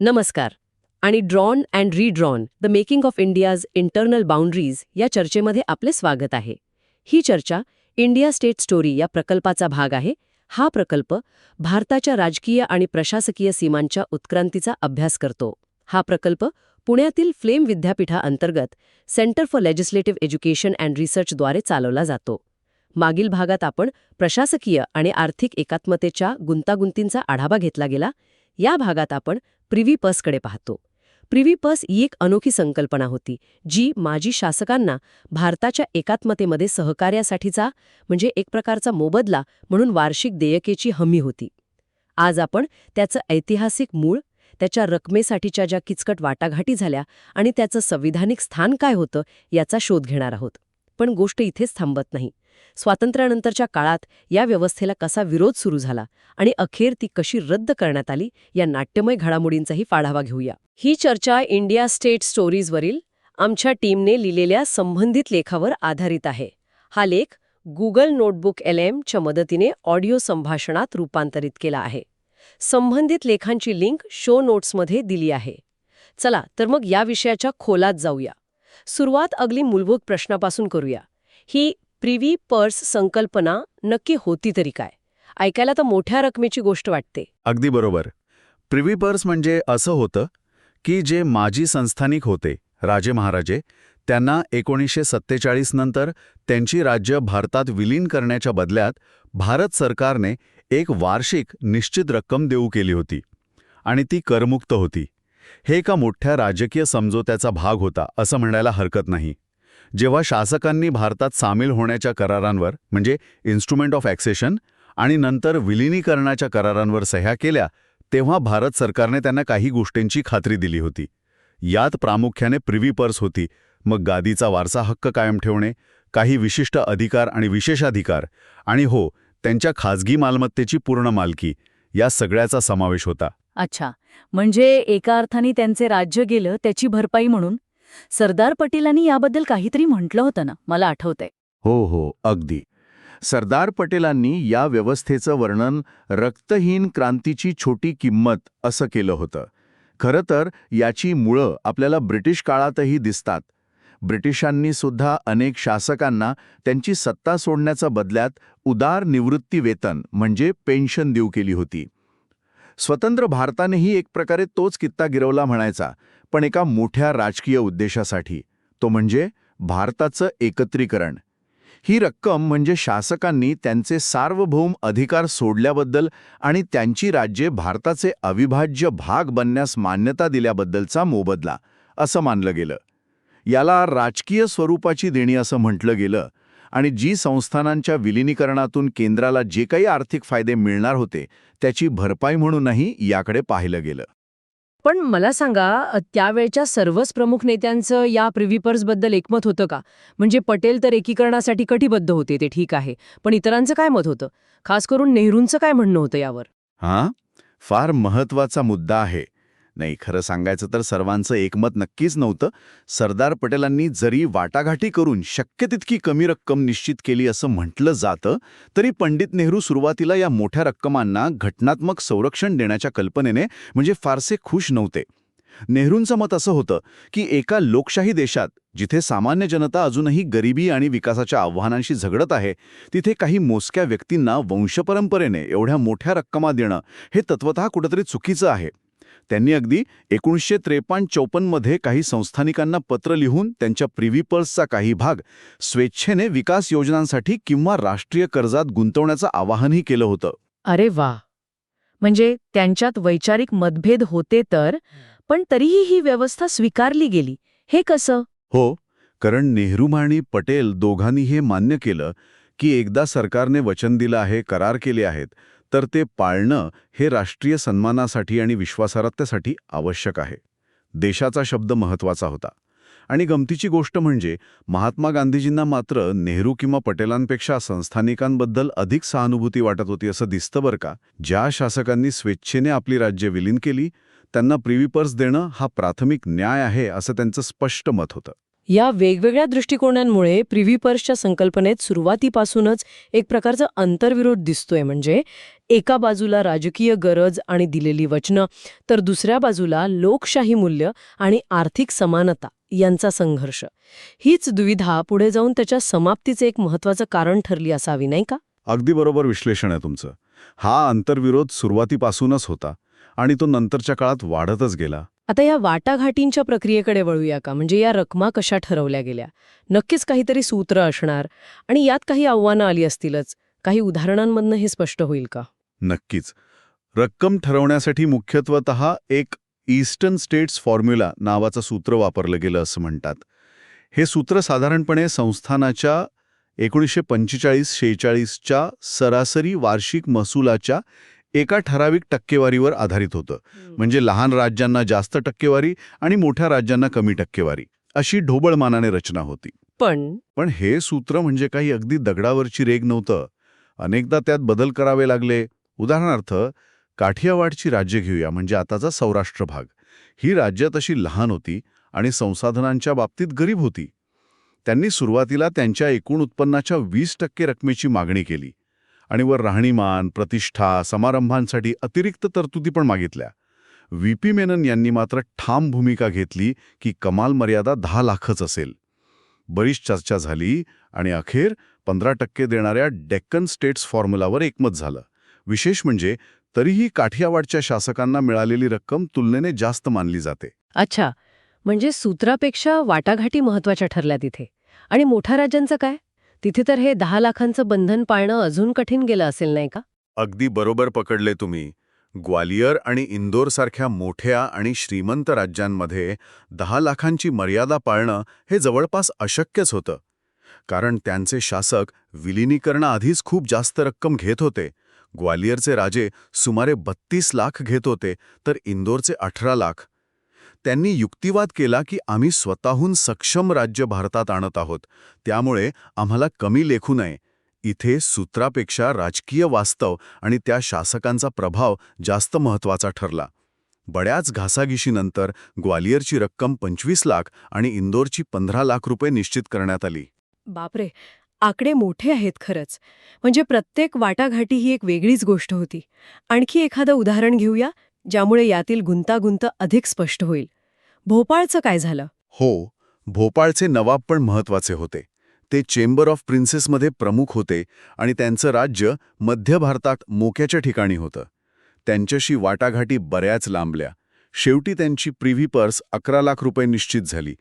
नमस्कार. आणि drawn and redrawn the making of India's internal boundaries या चर्चेमध्ये आपले स्वागत आहे. ही चर्चा इंडिया स्टेट स्टोरी या प्रकल्पाचा भाग आहे. हा प्रकल्प भारताच्या राजकीय आणि प्रशासकीय सीमांच्या उत्क्रांतीचा अभ्यास करतो. हा प्रकल्प पुण्यातील flame विद्यापीठाअंतर्गत centre for legislative education and रिसर्चद्वारे चालवला जातो. मागील भागात आपण प्रशासकीय आणि आर्थिक एकात्मतेच्या गुंतागुंतींचा आढावा घेतला गेला. या भागात आपण प्रिव्हीपसकडे पाहतो. प्रिव्ही ही एक अनोखी संकल्पना होती जी माजी शासकांना भारताच्या एकात्मतेमध्ये सहकार्यासाठीचा म्हणजे एक प्रकारचा मोबदला म्हणून वार्षिक देयकेची हमी होती. आज आपण त्याचं ऐतिहासिक मूळ त्याच्या रकमेसाठीच्या ज्या किचकट वाटाघाटी झाल्या आणि त्याचं संविधानिक स्थान काय होतं याचा शोध घेणार आहोत. पण गोष्ट इथेच थांबत नाही. स्वातंत्र्यानंतरच्या काळात या व्यवस्थेला कसा विरोध सुरू झाला आणि अखेर ती कशी रद्द करण्यात आली या नाट्यमय घडामोडींचाही पाढावा घेऊया. ही चर्चा इंडिया स्टेट स्टोरीजवरील आमच्या टीमने लिहिलेल्या संबंधित लेखावर आधारित आहे. हा लेख गुगल नोटबुक एल एमच्या मदतीने ऑडिओ संभाषणात रूपांतरित केला आहे. संबंधित लेखांची लिंक शो नोट्समध्ये दिली आहे. चला तर मग या विषयाच्या खोलात जाऊया. सुरुवात अगली मूलभूत प्रश्नापासून करूया. ही प्रिव्ही पर्स संकल्पना नक्की होती तरी काय? ऐकायला तर मोठ्या रकमेची गोष्ट वाटते. अगदी बरोबर. प्रिव्ही पर्स म्हणजे असं होतं की जे माजी संस्थानिक होते राजे महाराजे त्यांना एकोणीसशे सत्तेचाळीस नंतर त्यांची राज्य भारतात विलीन करण्याच्या बदल्यात भारत सरकारने एक वार्षिक निश्चित रक्कम देऊ केली होती आणि ती करमुक्त होती. हे एका मोठ्या राजकीय समझोत्याचा भाग होता असं म्हणायला हरकत नाही. जेव्हा शासकांनी भारतात सामील होण्याच्या करारांवर म्हणजे इन्स्ट्रुमेंट ऑफ ॲक्सेशन आणि नंतर विलिनीकरणाच्या करारांवर सह्या केल्या तेव्हा भारत सरकारने त्यांना काही गोष्टींची खात्री दिली होती. यात प्रामुख्याने प्रिव्ही पर्स होती मग गादीचा वारसा हक्क कायम ठेवणे काही विशिष्ट अधिकार आणि विशेषाधिकार आणि हो त्यांच्या खाजगी मालमत्तेची पूर्ण मालकी या सगळ्याचा समावेश होता. अच्छा म्हणजे एका अर्थाने त्यांचे राज्य गेलं त्याची भरपाई म्हणून? सरदार पटेलांनी याबद्दल काहीतरी म्हटलं होतं ना मला आठवतंय. हो हो अगदी. सरदार पटेलांनी या व्यवस्थेचं वर्णन रक्तहीन क्रांतीची छोटी किंमत असं केलं होतं. खरं तर याची मुळं आपल्याला ब्रिटिश काळातही दिसतात. ब्रिटिशांनी सुद्धा अनेक शासकांना त्यांची सत्ता सोडण्याच्या बदल्यात उदार निवृत्ती वेतन म्हणजे पेन्शन देऊ केली होती. स्वतंत्र भारतानेही एक प्रकारे तोच कित्ता गिरवला म्हणायचा. पण एका मोठ्या राजकीय उद्देशासाठी. तो म्हणजे भारताचं एकत्रीकरण. ही रक्कम म्हणजे शासकांनी त्यांचे सार्वभौम अधिकार सोडल्याबद्दल आणि त्यांची राज्ये भारताचे अविभाज्य भाग बनण्यास मान्यता दिल्याबद्दलचा मोबदला असं मानलं गेलं. याला राजकीय स्वरूपाची देणी असं म्हटलं गेलं आणि जी संस्थानांच्या विलिनीकरणातून केंद्राला जे काही आर्थिक फायदे मिळणार होते त्याची भरपाई म्हणूनही याकडे पाहिलं गेलं. पण मला सांगा त्यावेळच्या सर्वच प्रमुख नेत्यांचं या प्रिव्हिपर्सबद्दल एकमत होतं का? म्हणजे पटेल तर एकीकरणासाठी कटिबद्ध होते ते ठीक आहे पण इतरांचं काय मत होतं? खास करून नेहरूंचं काय म्हणणं होतं यावर? हां फार महत्त्वाचा मुद्दा आहे. नाही खरं सांगायचं तर सर्वांचं एकमत नक्कीच नव्हतं. सरदार पटेलांनी जरी वाटाघाटी करून शक्य तितकी कमी रक्कम निश्चित केली असं म्हटलं जातं तरी पंडित नेहरू सुरुवातीला या मोठ्या रक्कमांना घटनात्मक संरक्षण देण्याच्या कल्पनेने म्हणजे फारसे खुश नव्हते. नेहरूंचं मत असं होतं की एका लोकशाही देशात जिथे सामान्य जनता अजूनही गरिबी आणि विकासाच्या आव्हानांशी झगडत आहे तिथे काही मोजक्या व्यक्तींना वंशपरंपरेने एवढ्या मोठ्या रक्कमा देणं हे तत्वतः कुठंतरी चुकीचं आहे. त्यांनी अगदी एकोणीसशे त्रेपन्न चौपन्नमध्ये काही संस्थानिकांना पत्र लिहून त्यांच्या प्रिव्ही पर्सचा काही भाग स्वेच्छेने विकास योजनांसाठी किंवा राष्ट्रीय कर्जात गुंतवण्याचं आवाहनही केलं होतं. अरे वा! म्हणजे त्यांच्यात वैचारिक मतभेद होते तर पण तरीही ही व्यवस्था स्वीकारली गेली. हे कसं? हो कारण नेहरू आणि पटेल दोघांनी हे मान्य केलं की एकदा सरकारने वचन दिलं आहे करार केले आहेत. तर ते पाळणं हे राष्ट्रीय सन्मानासाठी आणि विश्वासार्हतेसाठी आवश्यक आहे. देशाचा शब्द महत्त्वाचा होता. आणि गमतीची गोष्ट म्हणजे महात्मा गांधीजींना मात्र नेहरू किंवा पटेलांपेक्षा संस्थानिकांबद्दल अधिक सहानुभूती वाटत होती असं दिसतं बरं का? ज्या शासकांनी स्वेच्छेने आपली राज्य विलीन केली त्यांना प्रिव्हिपर्स देणं हा प्राथमिक न्याय आहे असं त्यांचं स्पष्ट मत होतं. या वेगवेगळ्या दृष्टिकोनांमुळे प्रिव्हीपर्सच्या संकल्पनेत सुरुवातीपासूनच एक प्रकारचा अंतर्विरोध दिसतोय. म्हणजे एका बाजूला राजकीय गरज आणि दिलेली वचनं तर दुसऱ्या बाजूला लोकशाही मूल्य आणि आर्थिक समानता यांचा संघर्ष. हीच दुविधा पुढे जाऊन त्याच्या समाप्तीचे एक महत्वाचं कारण ठरली असावी नाही का? अगदी बरोबर विश्लेषण आहे तुमचं. हा अंतर्विरोध सुरुवातीपासूनच होता आणि तो नंतरच्या काळात वाढतच गेला. आता या वाटाघाटींच्या प्रक्रियेकडे वळूया का? म्हणजे या रकमा कशा ठरवल्या गेल्या? नक्कीच काहीतरी सूत्र असणार आणि यात काही आव्हानं आली असतीलच. काही उदाहरणांमधनं हे स्पष्ट होईल का? नक्कीच. रक्कम ठरवण्यासाठी मुख्यत्वत एक ईस्टर्न स्टेट्स फॉर्म्युला नावाचं सूत्र वापरलं गेलं असं म्हणतात. हे सूत्र साधारणपणे संस्थानाच्या एकोणीसशे पंचेचाळीस शेहेचाळीसच्या सरासरी वार्षिक महसुलाच्या एका ठराविक टक्केवारीवर आधारित होतं. म्हणजे लहान राज्यांना जास्त टक्केवारी आणि मोठ्या राज्यांना कमी टक्केवारी अशी ढोबळमानाने रचना होती. पण पण हे सूत्र म्हणजे काही अगदी दगडावरची रेग नव्हतं. अनेकदा त्यात बदल करावे लागले. उदाहरणार्थ काठियावाडची राज्य घेऊया म्हणजे आताचा सौराष्ट्र भाग. ही राज्य तशी लहान होती आणि संसाधनांच्या बाबतीत गरीब होती. त्यांनी सुरुवातीला त्यांच्या एकूण उत्पन्नाच्या वीस टक्के रकमेची मागणी केली. आणि वर राहणीमान प्रतिष्ठा समारंभांसाठी अतिरिक्त तरतुदी पण मागितल्या. व्ही. पी. मेनन यांनी मात्र ठाम भूमिका घेतली की कमाल मर्यादा दहा लाखच असेल. बरीच चर्चा झाली आणि अखेर पंधरा टक्के देणाऱ्या डेक्कन स्टेट्स फॉर्म्युलावर एकमत झालं. विशेष म्हणजे तरीही काठियावाडच्या शासकांना मिळालेली रक्कम तुलनेने जास्त मानली जाते. अच्छा म्हणजे सूत्रापेक्षा वाटाघाटी महत्त्वाच्या ठरल्या तिथे आणि मोठ्या राज्यांचं काय? तिथे तर हे दहा लाखांचं बंधन पाळणं अजून कठीण गेलं असेल नाही का? अगदी बरोबर पकडले तुम्ही. ग्वालियर आणि इंदोरसारख्या मोठ्या आणि श्रीमंत राज्यांमध्ये दहा लाखांची मर्यादा पाळणं हे जवळपास अशक्यच होतं. कारण त्यांचे शासक विलिनीकरणाआधीच खूप जास्त रक्कम घेत होते. ग्वालियरचे राजे सुमारे बत्तीस लाख घेत होते तर इंदोरचे अठरा लाख. त्यांनी युक्तिवाद केला की आम्ही स्वतःहून सक्षम राज्य भारतात आणत आहोत. त्यामुळे आम्हाला कमी लेखू नये. इथे सूत्रापेक्षा राजकीय वास्तव आणि त्या शासकांचा प्रभाव जास्त महत्त्वाचा ठरला. बड्याच घासाघिशीनंतर ग्वालियरची रक्कम पंचवीस लाख आणि इंदोरची पंधरा लाख रुपये निश्चित करण्यात आली. बापरे! आकडे मोठे आहेत खरंच. म्हणजे प्रत्येक वाटाघाटी ही एक वेगळीच गोष्ट होती. आणखी एखादं उदाहरण घेऊया ज्यामुळे यातील गुंतागुंत अधिक स्पष्ट होईल. भोपाळचं काय झालं? हो भोपाळचे नवाब पण महत्त्वाचे होते. ते चेंबर ऑफ प्रिन्सेसमध्ये प्रमुख होते आणि त्यांचं राज्य मध्य भारतात मोक्याच्या ठिकाणी होतं. त्यांच्याशी वाटाघाटी बऱ्याच लांबल्या. शेवटी त्यांची प्रिव्ही पर्स अकरा लाख रुपये निश्चित झाली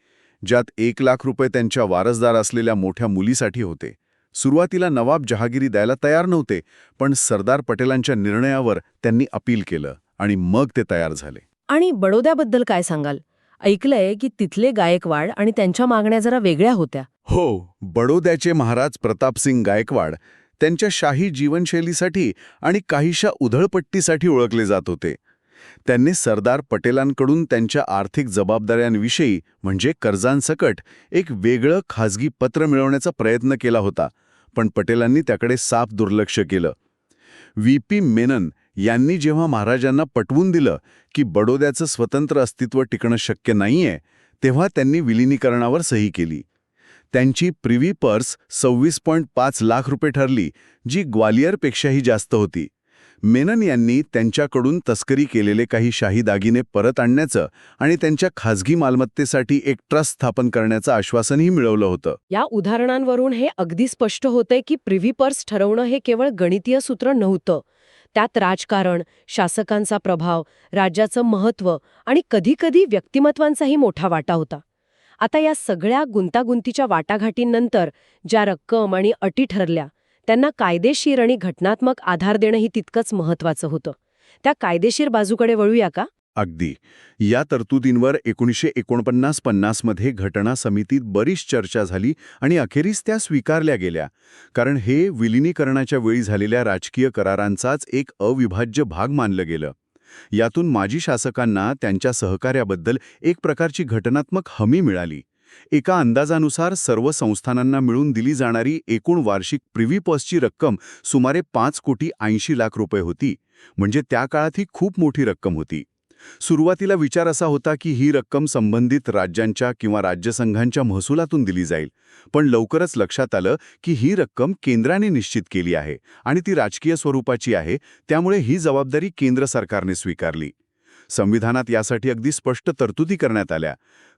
ज्यात एक लाख रुपये त्यांच्या वारसदार असलेल्या मोठ्या मुलीसाठी होते. सुरुवातीला नवाब जहागिरी द्यायला तयार नव्हते पण सरदार पटेलांच्या निर्णयावर त्यांनी अपील केलं आणि मग ते तयार झाले. आणि बडोद्याबद्दल काय सांगाल? ऐकलंय की तिथले गायकवाड आणि त्यांच्या मागण्या जरा वेगळ्या होत्या. हो बडोद्याचे महाराज प्रतापसिंग गायकवाड त्यांच्या शाही जीवनशैलीसाठी आणि काहीशा उधळपट्टीसाठी ओळखले जात होते. त्यांनी सरदार पटेलांकडून त्यांच्या आर्थिक जबाबदाऱ्यांविषयी म्हणजे कर्जांसकट एक वेगळं खाजगी पत्र मिळवण्याचा प्रयत्न केला होता पण पटेलांनी त्याकडे साफ दुर्लक्ष केलं. व्ही. पी. मेनन यांनी जेव्हा महाराजांना पटवून दिलं की बडोद्याचं स्वतंत्र अस्तित्व टिकणं शक्य नाहीये तेव्हा त्यांनी विलिनीकरणावर सही केली. त्यांची प्रिव्ही पर्स सव्वीस पॉईंट पाच लाख रुपये ठरली जी ग्वालियरपेक्षाही जास्त होती. मेनन यांनी त्यांच्याकडून तस्करी केलेले काही शाही दागिने परत आणण्याचं आणि त्यांच्या खाजगी मालमत्तेसाठी एक ट्रस्ट स्थापन करण्याचं आश्वासनही मिळवलं होतं. या उदाहरणांवरून हे अगदी स्पष्ट होतंय की प्रिव्ही पर्स ठरवणं हे केवळ गणितीय सूत्र नव्हतं त्यात राजकारण शासकांचा प्रभाव राज्याचं महत्त्व आणि कधीकधी व्यक्तिमत्वांचाही मोठा वाटा होता. आता या सगळ्या गुंतागुंतीच्या वाटाघाटींनंतर ज्या रक्कम आणि अटी ठरल्या त्यांना कायदेशीर आणि घटनात्मक आधार देणंही तितकंच महत्वाचं होतं. त्या कायदेशीर बाजूकडे वळूया का? अगदी. या तरतुदींवर एकोणीसशे एकोणपन्नास पन्नासमध्ये घटना समितीत बरीच चर्चा झाली आणि अखेरीस त्या स्वीकारल्या गेल्या. कारण हे विलिनीकरणाच्या वेळी झालेल्या राजकीय करारांचाच एक अविभाज्य भाग मानलं गेलं. यातून माजी शासकांना त्यांच्या सहकार्याबद्दल एक प्रकारची घटनात्मक हमी मिळाली. एका अंदाजानुसार सर्व संस्थानांना मिळून दिली जाणारी एकूण वार्षिक प्रिव्हीपॉसची रक्कम सुमारे पाच कोटी ऐंशी लाख रुपये होती. म्हणजे त्या काळात ही खूप मोठी रक्कम होती. सुरुवातीला विचार असा होता की ही रक्कम संबंधित राज्यांच्या किंवा राज्यसंघांच्या महसुलातून दिली जाईल पण लवकरच लक्षात आलं की ही रक्कम केंद्राने निश्चित केली आहे आणि ती राजकीय स्वरूपाची आहे त्यामुळे ही जबाबदारी केंद्र सरकारने स्वीकारली. संविधानात यासाठी अगदी स्पष्ट तरतुदी करण्यात आल्या.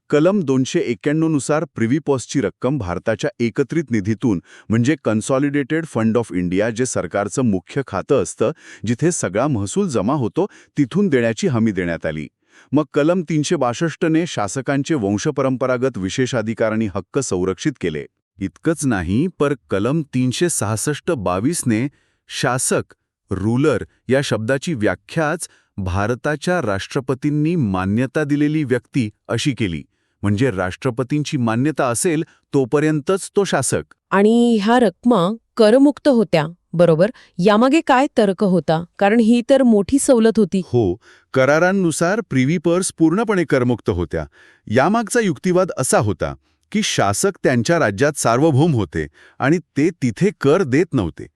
कलम दोनशे एक्क्याण्णवनुसार प्रिव्हीपॉसची रक्कम भारताच्या एकत्रित निधीतून म्हणजे कन्सॉलिडेटेड फंड ऑफ इंडिया जे सरकारचं मुख्य खातं असतं जिथे सगळा महसूल जमा होतो तिथून देण्याची हमी देण्यात आली. मग कलम तीनशे बासष्टने शासकांचे वंशपरंपरागत विशेषाधिकारांनी हक्क संरक्षित केले. इतकंच नाही पर कलम तीनशे सहासष्ट बावीसने शासक रूलर या शब्दाची व्याख्याच भारताच्या राष्ट्रपतींनी मान्यता दिलेली व्यक्ती अशी केली. म्हणजे राष्ट्रपतींची मान्यता असेल तोपर्यंतच तो शासक. आणि ह्या रकमा करमुक्त होत्या बरोबर? यामागे काय तर्क होता? कारण ही तर मोठी सवलत होती. हो करारांनुसार प्रिव्ही पर्स पूर्णपणे करमुक्त होत्या. यामागचा युक्तिवाद असा होता की शासक त्यांच्या राज्यात सार्वभौम होते आणि ते तिथे कर देत नव्हते.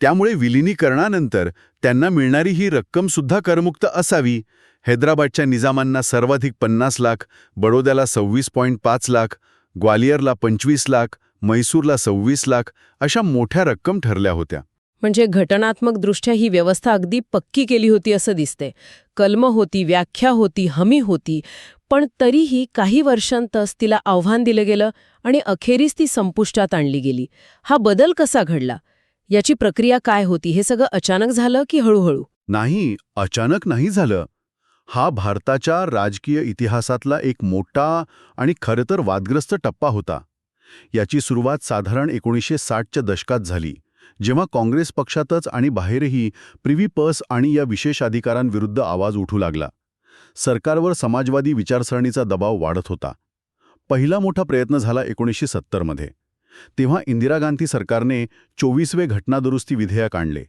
त्यामुळे विलिनीकरणानंतर त्यांना मिळणारी ही रक्कम सुद्धा करमुक्त असावी. हैदराबादच्या निजामांना सर्वाधिक पन्नास लाख बडोद्याला सव्वीस पॉईंट पाच लाख ग्वालियरला पंचवीस लाख म्हैसूरला सव्वीस लाख अशा मोठ्या रक्कम ठरल्या होत्या. म्हणजे घटनात्मकदृष्ट्या ही व्यवस्था अगदी पक्की केली होती असं दिसते कलम होती व्याख्या होती हमी होती पण तरीही काही वर्षांतच तिला आव्हान दिलं गेलं आणि अखेरीस ती संपुष्टात आणली गेली. हा बदल कसा घडला? याची प्रक्रिया काय होती हे सगळं अचानक झालं की हळूहळू? नाही अचानक नाही झालं. हा भारताच्या राजकीय इतिहासातला एक मोठा आणि खरं तर वादग्रस्त टप्पा होता. याची सुरुवात साधारण एकोणीसशे साठच्या दशकात झाली जेव्हा काँग्रेस पक्षातच आणि बाहेरही प्रिव्ही पर्स आणि या विशेष अधिकारांविरुद्ध आवाज उठू लागला. सरकारवर समाजवादी विचारसरणीचा दबाव वाढत होता. पहिला मोठा प्रयत्न झाला एकोणीसशे सत्तरमध्ये. तेव्हा इंदिरा गांधी सरकारने चोवीसवे घटनादुरुस्ती विधेयक आणले.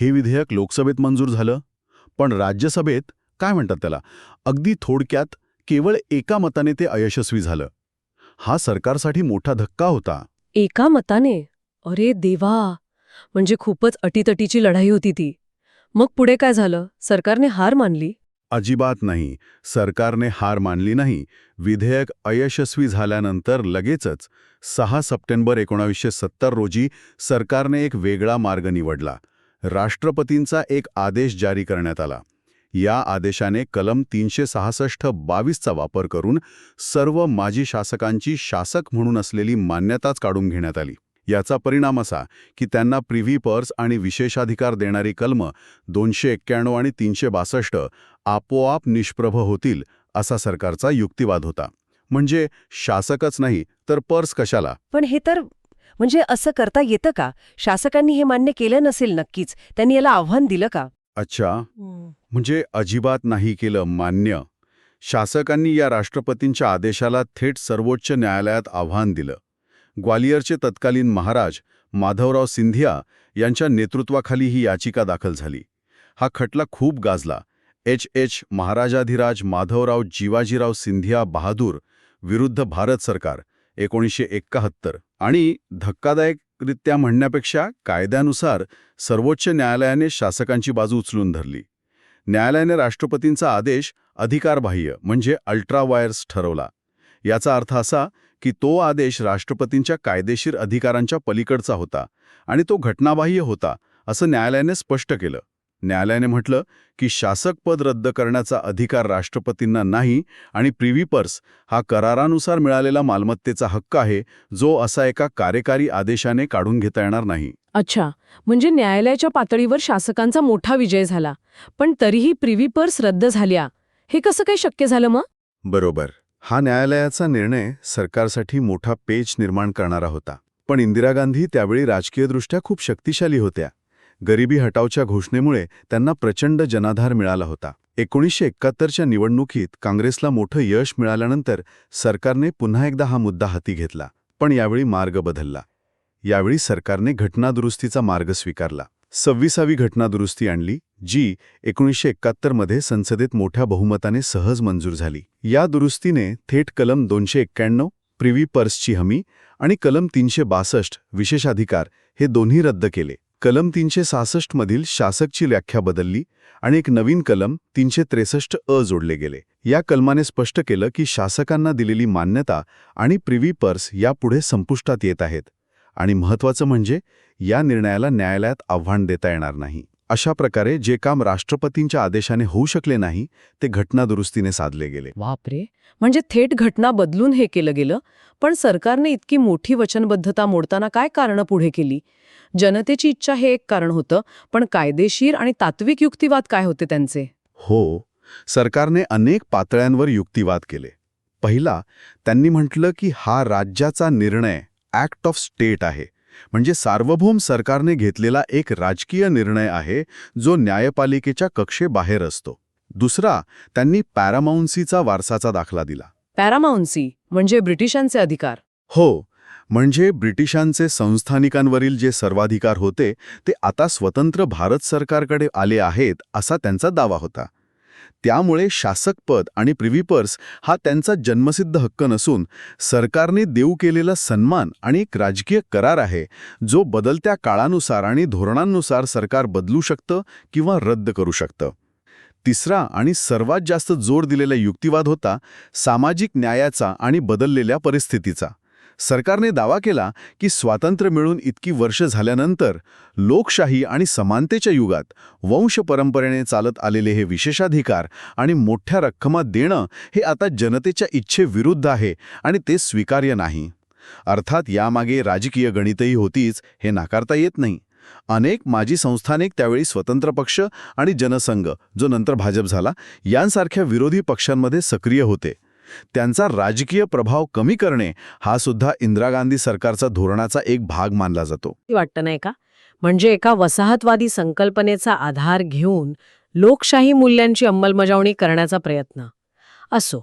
हे विधेयक लोकसभेत मंजूर झालं. पण राज्यसभेत काय म्हणतात त्याला अगदी थोडक्यात केवळ एका मताने ते अयशस्वी झालं. हा सरकारसाठी मोठा धक्का होता. एका मताने? अरे देवा! म्हणजे खूपच अटीतटीची लढाई होती ती. मग पुढे काय झालं? सरकारने हार मानली? अजिबात नाही. सरकारने हार मानली नाही. विधेयक अयशस्वी झाल्यानंतर लगेचच सहा सप्टेंबर एकोणावीसशे सत्तर रोजी सरकारने एक वेगळा मार्ग निवडला. राष्ट्रपतींचा एक आदेश जारी करण्यात आला. या आदेशाने कलम तीनशे सहासष्ट बावीसचा वापर करून सर्व माजी शासकांची शासक म्हणून असलेली मान्यताच काढून घेण्यात आली. याचा परिणाम असा की त्यांना प्रिव्ही पर्स आणि विशेषाधिकार देणारी कलम दोनशे एक्क्याण्णव आणि तीनशे बासष्ट आपोआप निष्प्रभ होतील असा सरकारचा युक्तिवाद होता. म्हणजे शासकच नाही तर पर्स कशाला? पण हे तर म्हणजे असं करता येतं का? शासकांनी हे मान्य केलं नसेल नक्कीच त्यांनी याला आव्हान दिलं का? अच्छा. म्हणजे अजिबात नाही केलं मान्य. शासकांनी या राष्ट्रपतींच्या आदेशाला थेट सर्वोच्च न्यायालयात आव्हान दिलं. ग्वालियरचे तत्कालीन महाराज माधवराव सिंधिया यांच्या नेतृत्वाखाली ही याचिका दाखल झाली. हा खटला खूप गाजला. एच. एच. महाराजाधिराज माधवराव जीवाजीराव सिंधिया बहादूर विरुद्ध भारत सरकार एकोणीसशे एक्काहत्तर आणि धक्कादायकरित्या म्हणण्यापेक्षा कायद्यानुसार सर्वोच्च न्यायालयाने शासकांची बाजू उचलून धरली. न्यायालयाने राष्ट्रपतींचा आदेश अधिकारबाह्य म्हणजे अल्ट्रावायर्स ठरवला. याचा अर्थ असा की तो आदेश राष्ट्रपतींच्या कायदेशीर अधिकारांच्या पलीकडचा होता आणि तो घटनाबाह्य होता असं न्यायालयाने स्पष्ट केलं. न्यायालयाने म्हटलं की शासक पद रद्द करण्याचा अधिकार राष्ट्रपतींना नाही आणि प्रिव्ही पर्स हा करारानुसार मिळालेला मालमत्तेचा हक्क आहे जो असा एका कार्यकारी आदेशाने काढून घेता येणार नाही. अच्छा म्हणजे न्यायालयाच्या पातळीवर शासकांचा मोठा विजय झाला पण तरीही प्रिव्ही पर्स रद्द झाल्या. हे कसं काय शक्य झालं मग? बरोबर. हा न्यायालयाचा निर्णय सरकारसाठी मोठा पेच निर्माण करणारा होता. पण इंदिरा गांधी त्यावेळी राजकीयदृष्ट्या खूप शक्तिशाली होत्या. गरिबी हटावच्या घोषणेमुळे त्यांना प्रचंड जनाधार मिळाला होता. एकोणीसशे एकाहत्तरच्या निवडणुकीत काँग्रेसला मोठं यश मिळाल्यानंतर सरकारने पुन्हा एकदा हा मुद्दा हाती घेतला पण यावेळी मार्ग बदलला. यावेळी सरकारने घटनादुरुस्तीचा मार्ग स्वीकारला. सव्वीसावी घटनादुरुस्ती आणली जी एकोणीसशे एकाहत्तरमध्ये संसदेत मोठ्या बहुमताने सहज मंजूर झाली. या दुरुस्तीने थेट कलम दोनशे एक्क्याण्णव प्रिव्ही पर्सची हमी आणि कलम तीनशे बासष्ट विशेषाधिकार हे दोन्ही रद्द केले. कलम तीनशे सहासष्टमधील शासकची व्याख्या बदलली आणि एक नवीन कलम तीनशे त्रेसष्ट अ जोडले गेले. या कलमाने स्पष्ट केलं की शासकांना दिलेली मान्यता आणि प्रिव्ही पर्स यापुढे संपुष्टात येत आहेत आणि महत्त्वाचं म्हणजे या निर्णयाला न्यायालयात आव्हान देता येणार नाही. अशा प्रकारे जे काम राष्ट्रपतींच्या आदेशाने होऊ शकले नाही ते घटनादुरुस्तीने साधले गेले. बापरे! म्हणजे थेट घटना बदलून हे केलं गेलं? पण सरकारने इतकी मोठी वचनबद्धता मोडताना काय कारणं पुढे केली? जनतेची इच्छा हे एक कारण होतं पण कायदेशीर आणि तात्विक युक्तिवाद काय होते त्यांचे? हो सरकारने अनेक पातळ्यांवर युक्तिवाद केले. पहिला त्यांनी म्हटलं की हा राज्याचा निर्णय ॲक्ट ऑफ स्टेट आहे. म्हणजे सार्वभौम सरकारने घेतलेला एक राजकीय निर्णय आहे जो न्यायपालिकेच्या कक्षेबाहेर असतो. दुसरा त्यांनी पॅरामाउन्सीचा वारसाचा दाखला दिला. पॅरामाउन्सी म्हणजे ब्रिटिशांचे अधिकार. हो म्हणजे ब्रिटिशांचे संस्थानिकांवरील जे सर्वाधिकार होते ते आता स्वतंत्र भारत सरकारकडे आले आहेत असा त्यांचा दावा होता. त्यामुळे शासकपद आणि प्रिव्हीपर्स हा त्यांचा जन्मसिद्ध हक्क नसून सरकारने देऊ केलेला सन्मान आणि एक राजकीय करार आहे जो बदलत्या काळानुसार आणि धोरणांनुसार सरकार बदलू शकतं किंवा रद्द करू शकतं. तिसरा आणि सर्वात जास्त जोर दिलेला युक्तिवाद होता सामाजिक न्यायाचा आणि बदललेल्या परिस्थितीचा. सरकारने दावा केला की स्वातंत्र्य मिळून इतकी वर्ष झाल्यानंतर लोकशाही आणि समानतेच्या युगात वंश परंपरेने चालत आलेले हे विशेषाधिकार आणि मोठ्या रक्कमा देणं हे आता जनतेच्या इच्छेविरुद्ध आहे आणि ते स्वीकार्य नाही. अर्थात यामागे राजकीय गणितही होतीच हे नाकारता येत नाही. अनेक माजी संस्थानिक त्यावेळी स्वतंत्र पक्ष आणि जनसंघ जो नंतर भाजप झाला यांसारख्या विरोधी पक्षांमध्ये सक्रिय होते. त्यांचा राजकीय प्रभाव कमी करणे हा सुद्धा इंदिरा गांधी सरकारचा धोरणाचा एक भाग मानला जातो. वाटतं नाही का? म्हणजे एका वसाहतवादी संकल्पनेचा आधार घेऊन लोकशाही मूल्यांची अंमलबजावणी करण्याचा प्रयत्न. असो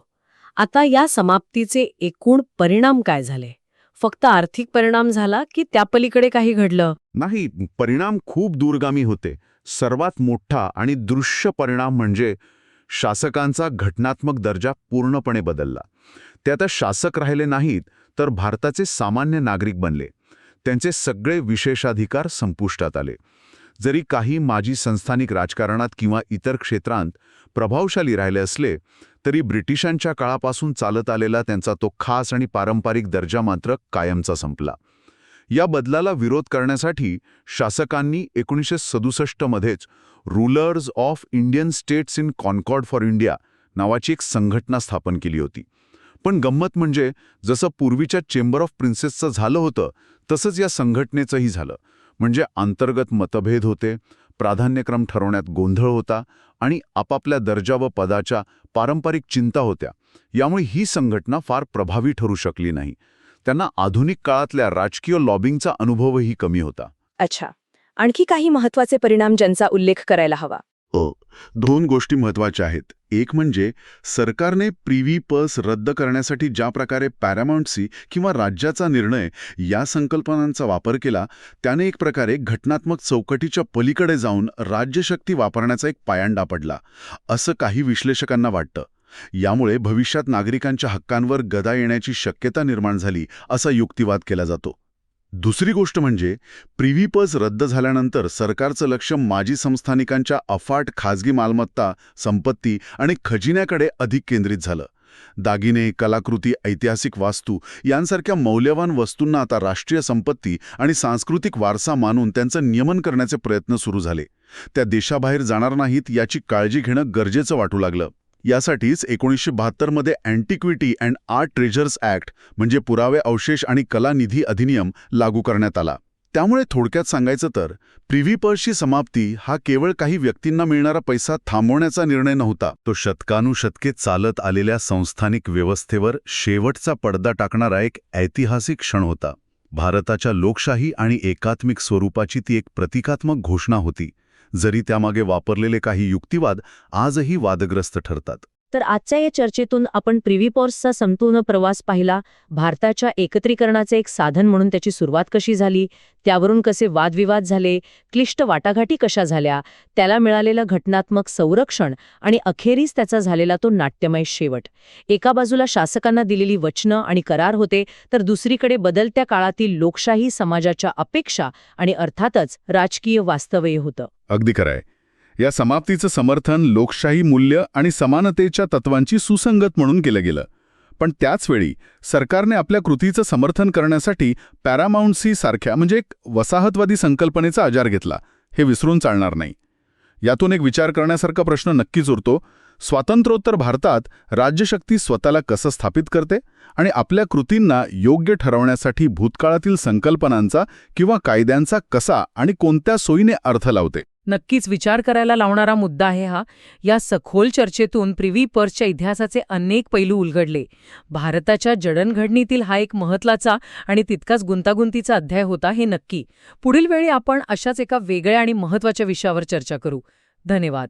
आता या समाप्तीचे एकूण परिणाम काय झाले? फक्त आर्थिक परिणाम झाला की त्या पलीकडे काही घडलं? नाही परिणाम खूप दूरगामी होते. सर्वात मोठा आणि दृश्य परिणाम म्हणजे शासकांचा घटनात्मक दर्जा पूर्णपणे बदलला. ते आता शासक राहिले नाहीत तर भारताचे सामान्य नागरिक बनले. त्यांचे सगळे विशेषाधिकार संपुष्टात आले. जरी काही माजी संस्थानिक राजकारणात किंवा इतर क्षेत्रांत प्रभावशाली राहिले असले तरी ब्रिटिशांच्या काळापासून चालत आलेला त्यांचा तो खास आणि पारंपरिक दर्जा मात्र कायमचा संपला. या बदलाला विरोध करण्यासाठी शासकांनी एकोणीसशे सदुसष्टमध्येच rulers of Indian states in concord for India नावाची एक संघटना स्थापन केली होती. पण गंमत म्हणजे जसं पूर्वीच्या चेंबर ऑफ प्रिन्सेसचं झालं होतं तसंच या संघटनेचंही झालं. म्हणजे अंतर्गत मतभेद होते प्राधान्यक्रम ठरवण्यात गोंधळ होता आणि आपापल्या दर्जा व पदाच्या पारंपरिक चिंता होत्या. यामुळे ही संघटना फार प्रभावी ठरू शकली नाही. त्यांना आधुनिक काळातल्या राजकीय लॉबिंगचा अनुभवही कमी होता. अच्छा. आणखी काही महत्त्वाचे परिणाम ज्यांचा उल्लेख करायला हवा. हो. दोन गोष्टी महत्त्वाच्या आहेत. एक म्हणजे सरकारने प्रिव्ही पर्स रद्द करण्यासाठी ज्या प्रकारे पॅरामाउंटसी किंवा राज्याचा निर्णय या संकल्पनांचा वापर केला त्याने एक प्रकारे घटनात्मक चौकटीच्या पलीकडे जाऊन राज्यशक्ती वापरण्याचा एक पायंडा पडला असं काही विश्लेषकांना वाटतं. यामुळे भविष्यात नागरिकांच्या हक्कांवर गदा येण्याची शक्यता निर्माण झाली असा युक्तिवाद केला जातो. दुसरी गोष्ट म्हणजे प्रिव्हीपज रद्द झाल्यानंतर सरकारचं लक्ष माजी संस्थानिकांच्या अफाट खाजगी मालमत्ता संपत्ती आणि खजिन्याकडे अधिक केंद्रित झालं. दागिने कलाकृती ऐतिहासिक वास्तू यांसारख्या मौल्यवान वस्तूंना आता राष्ट्रीय संपत्ती आणि सांस्कृतिक वारसा मानून त्यांचं नियमन करण्याचे प्रयत्न सुरू झाले. त्या देशाबाहेर जाणार नाहीत याची काळजी घेणं गरजेचं वाटू लागलं. यासाठीच एकोणीसशे बहात्तरमध्ये antiquity and art treasures act म्हणजे पुरावे अवशेष आणि कला निधी अधिनियम लागू करण्यात आला. त्यामुळे थोडक्यात सांगायचं तर प्रिव्हीपर्सची समाप्ती हा केवळ काही व्यक्तींना मिळणारा पैसा थांबवण्याचा निर्णय नव्हता. तो शतकानुशतके चालत आलेल्या संस्थानिक व्यवस्थेवर शेवटचा पडदा टाकणारा एक ऐतिहासिक क्षण होता. भारताच्या लोकशाही आणि एकात्मिक स्वरूपाची ती एक प्रतिकात्मक घोषणा होती. जरी त्यामागे वापरलेले काही युक्तिवाद आजही वादग्रस्त ठरतात. तर आजच्या या चर्चेतून आपण प्रिव्हिपॉर्सचा संपूर्ण प्रवास पाहिला. भारताच्या एकत्रीकरणाचे एक साधन म्हणून त्याची सुरुवात कशी झाली? त्यावरून कसे वादविवाद झाले? क्लिष्ट वाटाघाटी कशा झाल्या? त्याला मिळालेलं घटनात्मक संरक्षण आणि अखेरीस त्याचा झालेला तो नाट्यमय शेवट. एका बाजूला शासकांना दिलेली वचनं आणि करार होते तर दुसरीकडे बदलत्या काळातील लोकशाही समाजाच्या अपेक्षा आणि अर्थातच राजकीय वास्तव्य होतं. अगदी खरंय. या समाप्तीचं समर्थन लोकशाही मूल्य आणि समानतेच्या तत्वांची सुसंगत म्हणून केलं गेलं. पण त्याचवेळी सरकारने आपल्या कृतीचं समर्थन करण्यासाठी पॅरामाउंटसी सारख्या म्हणजे एक वसाहतवादी संकल्पनेचा आजार घेतला. हे विसरून चालणार नाही. यातून एक विचार करण्यासारखा प्रश्न नक्कीच उरतो. स्वातंत्र्योत्तर भारतात राज्यशक्ती स्वतःला कसं स्थापित करते आणि आपल्या कृतींना योग्य ठरवण्यासाठी भूतकाळातील संकल्पनांचा किंवा कायद्यांचा कसा आणि कोणत्या सोयीने अर्थ लावते? नक्कीच विचार करायला लावणारा मुद्दा आहे हा. या सखोल चर्चेतून प्रिव्ही पर्सच्या इतिहासाचे अनेक पैलू उलगडले. भारताच्या जडणघडणीतील हा एक महत्त्वाचा आणि तितकाच गुंतागुंतीचा अध्याय होता हे नक्की. पुढील वेळी आपण अशाच एका वेगळ्या आणि महत्त्वाच्या विषयावर चर्चा करू. धन्यवाद.